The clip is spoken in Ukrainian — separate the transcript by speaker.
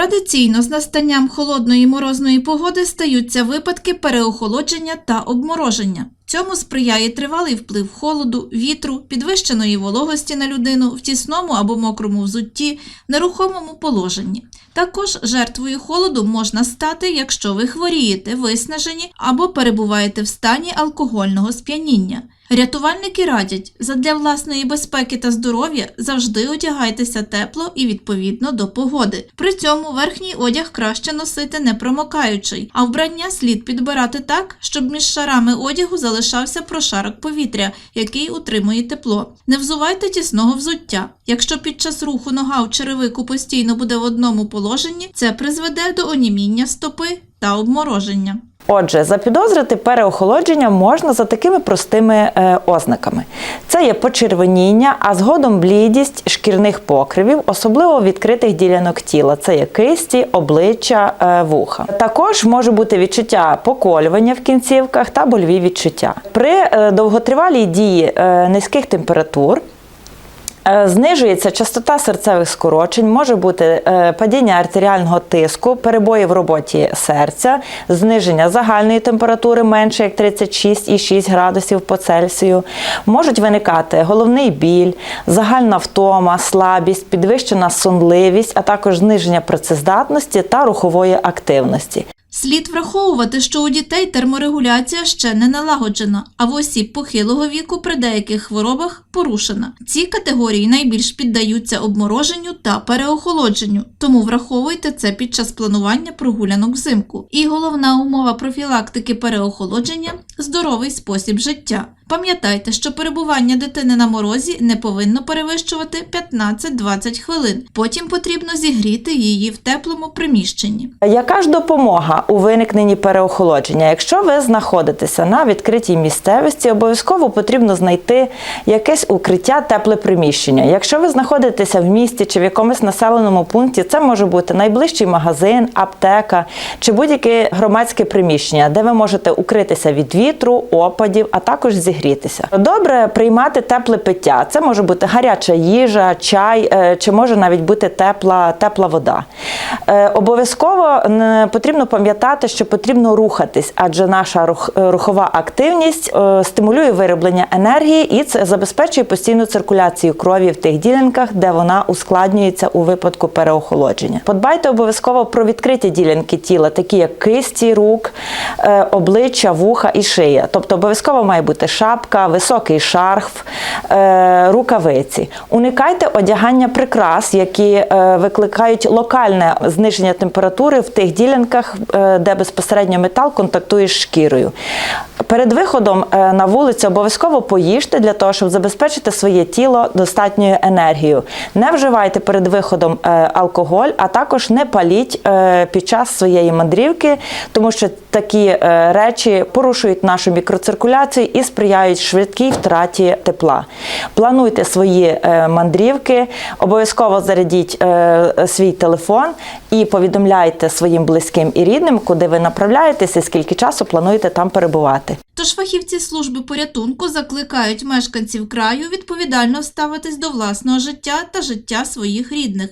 Speaker 1: Традиційно з настанням холодної морозної погоди стаються випадки переохолодження та обмороження. Цьому сприяє тривалий вплив холоду, вітру, підвищеної вологості на людину в тісному або мокрому взутті, нерухомому положенні. Також жертвою холоду можна стати, якщо ви хворієте, виснажені або перебуваєте в стані алкогольного сп'яніння. Рятувальники радять, задля власної безпеки та здоров'я завжди одягайтеся тепло і відповідно до погоди. При цьому верхній одяг краще носити не промокаючий, а вбрання слід підбирати так, щоб між шарами одягу залишався прошарок повітря, який утримує тепло. Не взувайте тісного взуття. Якщо під час руху нога в черевику постійно буде в одному положенні, це призведе до оніміння стопи та обмороження.
Speaker 2: Отже, запідозрити переохолодження можна за такими простими е, ознаками: це є почервоніння, а згодом блідість шкірних покривів, особливо відкритих ділянок тіла. Це є кисті, обличчя, е, вуха. Також може бути відчуття поколювання в кінцівках та больові відчуття. При е, довготривалій дії низьких температур. Е, Знижується частота серцевих скорочень, може бути е, падіння артеріального тиску, перебої в роботі серця, зниження загальної температури менше як 36,6 градусів по Цельсію. Можуть виникати головний біль, загальна втома, слабість, підвищена сонливість, а також зниження працездатності та рухової активності.
Speaker 1: Слід враховувати, що у дітей терморегуляція ще не налагоджена, а в осіб похилого віку при деяких хворобах порушена. Ці категорії найбільш піддаються обмороженню та переохолодженню, тому враховуйте це під час планування прогулянок взимку. І головна умова профілактики переохолодження здоровий спосіб життя. Пам'ятайте, що перебування дитини на морозі не повинно перевищувати 15-20 хвилин. Потім потрібно зігріти її в теплому приміщенні.
Speaker 2: Яка ж допомога у виникненні переохолодження? Якщо ви знаходитеся на відкритій місцевості, обов'язково потрібно знайти якесь укриття, тепле приміщення. Якщо ви знаходитеся в місті чи в якомусь населеному пункті, це може бути найближчий магазин, аптека чи будь-яке громадське приміщення, де ви можете укритися від вітру, опадів, а також зігрітися. Добре приймати тепле пиття. Це може бути гаряча їжа, чай, е, чи може навіть бути тепла, тепла вода. Е, Обов'язково потрібно пам'ятати, що потрібно рухатись, адже наша е, рухова активність стимулює вироблення енергії і це забезпечує постійну циркуляцію крові в тих ділянках, де вона ускладнюється у випадку переохолодження. Подбайте обов'язково про відкриті ділянки тіла, такі як кисті рук, обличчя, вуха і шия. Тобто обов'язково має бути шапка, високий шарф, е, рукавиці. Уникайте одягання прикрас, які е, викликають локальне зниження температури в тих ділянках, е, де безпосередньо метал контактує з шкірою. Перед виходом на вулицю обов'язково поїжте для того, щоб забезпечити своє тіло достатньою енергією. Не вживайте перед виходом алкоголь, а також не паліть під час своєї мандрівки, тому що такі е, речі порушують нашу мікроциркуляцію і сприяють швидкій втраті тепла. Плануйте свої е, мандрівки, обов'язково зарядіть е, свій телефон і повідомляйте своїм близьким і рідним, куди ви направляєтеся, скільки часу плануєте там перебувати.
Speaker 1: Тож фахівці служби порятунку закликають мешканців краю відповідально ставитись до власного життя та життя своїх рідних